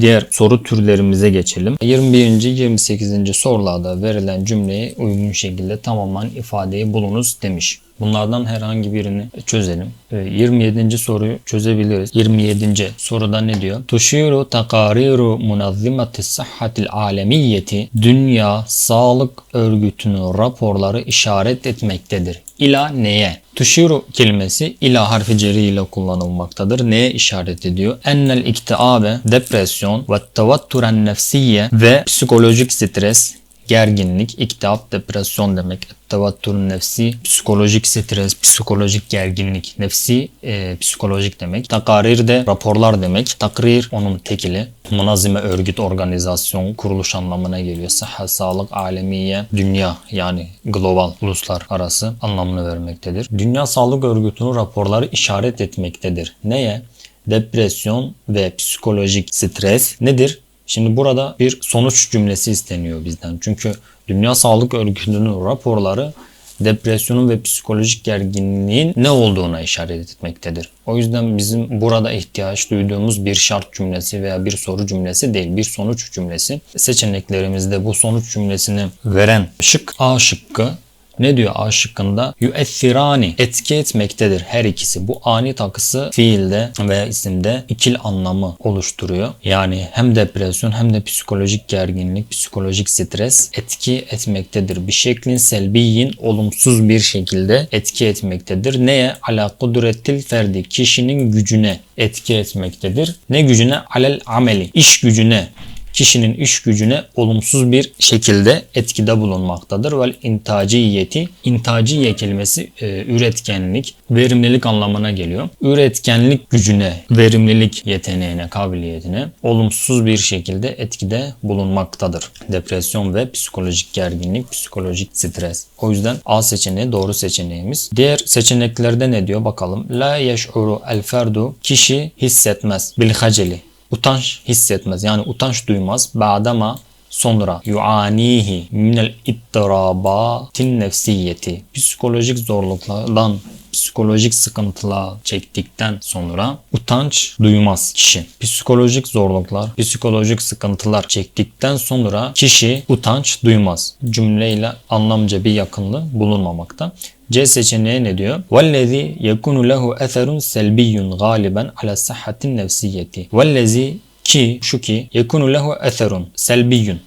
Diğer soru türlerimize geçelim. 21. 28. sorularda verilen cümleye uygun şekilde tamamen ifadeyi bulunuz demiş. Bunlardan herhangi birini çözelim. Ee, 27. soruyu çözebiliriz. 27. soruda ne diyor? Tuşiru takariru munazzimati sahhatil alemiyeti Dünya Sağlık Örgütü'nün raporları işaret etmektedir. İla neye? Tuşiru kelimesi ila harfi ceri ile kullanılmaktadır. Neye işaret ediyor? Ennel iktiabe, depresyon ve tevatturen nefsiye ve psikolojik stres gerginlik, iktidap, depresyon demek. Tevatturun nefsi, psikolojik stres, psikolojik gerginlik. Nefsi e, psikolojik demek. Takarir de raporlar demek. Takrir onun tekili. Münazime örgüt, organizasyon, kuruluş anlamına geliyor. Sıhhat, sağlık, alemiye, dünya yani global, uluslararası anlamını vermektedir. Dünya Sağlık Örgütü'nün raporları işaret etmektedir. Neye? Depresyon ve psikolojik stres nedir? Şimdi burada bir sonuç cümlesi isteniyor bizden. Çünkü Dünya Sağlık Örgütü'nün raporları depresyonun ve psikolojik gerginliğin ne olduğuna işaret etmektedir. O yüzden bizim burada ihtiyaç duyduğumuz bir şart cümlesi veya bir soru cümlesi değil, bir sonuç cümlesi. Seçeneklerimizde bu sonuç cümlesini veren şık A şıkkı ne diyor A şıkkında? Yüessirani etki etmektedir her ikisi. Bu ani takısı fiilde veya isimde ikil anlamı oluşturuyor. Yani hem depresyon hem de psikolojik gerginlik, psikolojik stres etki etmektedir. Bir şeklin selbiyin olumsuz bir şekilde etki etmektedir. Neye? Ala kudretil ferdi kişinin gücüne etki etmektedir. Ne gücüne? Alel ameli iş gücüne kişinin iş gücüne olumsuz bir şekilde etkide bulunmaktadır. Vel intaciyeti, intaciye kelimesi e, üretkenlik, verimlilik anlamına geliyor. Üretkenlik gücüne, verimlilik yeteneğine, kabiliyetine olumsuz bir şekilde etkide bulunmaktadır. Depresyon ve psikolojik gerginlik, psikolojik stres. O yüzden A seçeneği doğru seçeneğimiz. Diğer seçeneklerde ne diyor bakalım. La yeş'uru el ferdu kişi hissetmez bil haceli utanç hissetmez. Yani utanç duymaz. Ba'dama sonra yuanihi minel ittirabatin nefsiyeti psikolojik zorluklardan psikolojik sıkıntılar çektikten sonra utanç duymaz kişi. Psikolojik zorluklar, psikolojik sıkıntılar çektikten sonra kişi utanç duymaz. Cümleyle anlamca bir yakınlığı bulunmamakta. C seçeneği ne diyor? وَالَّذ۪ي يَكُنُ لَهُ اَثَرٌ سَلْبِيٌّ غَالِبًا عَلَى صَحَّةِ النَّفْسِيَّةِ وَالَّذ۪ي ki şu ki yekunu lehu eserun selbiyun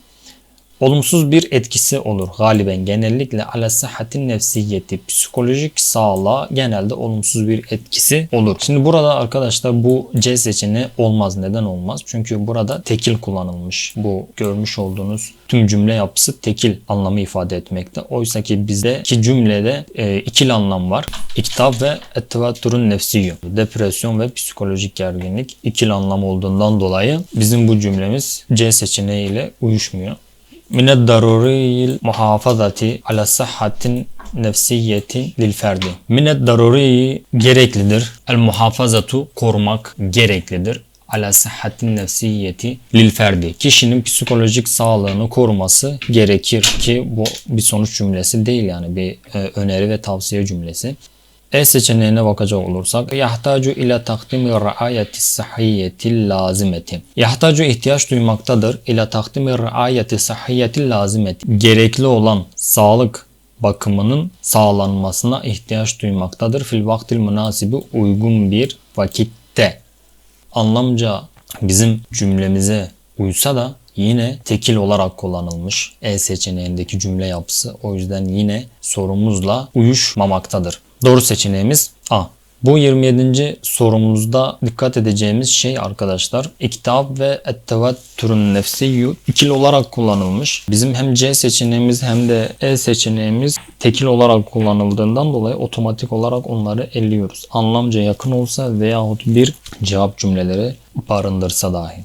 olumsuz bir etkisi olur galiben genellikle ala sıhhatin nefsiyeti psikolojik sağlığa genelde olumsuz bir etkisi olur. Şimdi burada arkadaşlar bu C seçeneği olmaz. Neden olmaz? Çünkü burada tekil kullanılmış. Bu görmüş olduğunuz tüm cümle yapısı tekil anlamı ifade etmekte. Oysa ki bizde iki cümlede e, ikil anlam var. İktidap ve ettevatturun nefsiyyu. Depresyon ve psikolojik gerginlik ikil anlam olduğundan dolayı bizim bu cümlemiz C seçeneği ile uyuşmuyor. Mined daruriyil muhafazati ala sıhhatin nefsiyeti lil ferdi. Mined daruri gereklidir. El muhafazatu korumak gereklidir. Ala sıhhatin nefsiyeti lil ferdi. Kişinin psikolojik sağlığını koruması gerekir ki bu bir sonuç cümlesi değil yani bir e, öneri ve tavsiye cümlesi. E seçeneğine bakacak olursak yahtacu ila takdimi raayeti sahiyeti lazimeti. Yahtacu ihtiyaç duymaktadır ila takdimi raayeti sahiyeti lazimeti. Gerekli olan sağlık bakımının sağlanmasına ihtiyaç duymaktadır. Fil vaktil münasibi uygun bir vakitte. Anlamca bizim cümlemize uysa da yine tekil olarak kullanılmış E seçeneğindeki cümle yapısı. O yüzden yine sorumuzla uyuşmamaktadır. Doğru seçeneğimiz A. Bu 27. sorumuzda dikkat edeceğimiz şey arkadaşlar iktidap ve ettevettürün nefsiyyu ikili olarak kullanılmış. Bizim hem C seçeneğimiz hem de E seçeneğimiz tekil olarak kullanıldığından dolayı otomatik olarak onları elliyoruz. Anlamca yakın olsa veyahut bir cevap cümleleri barındırsa dahi.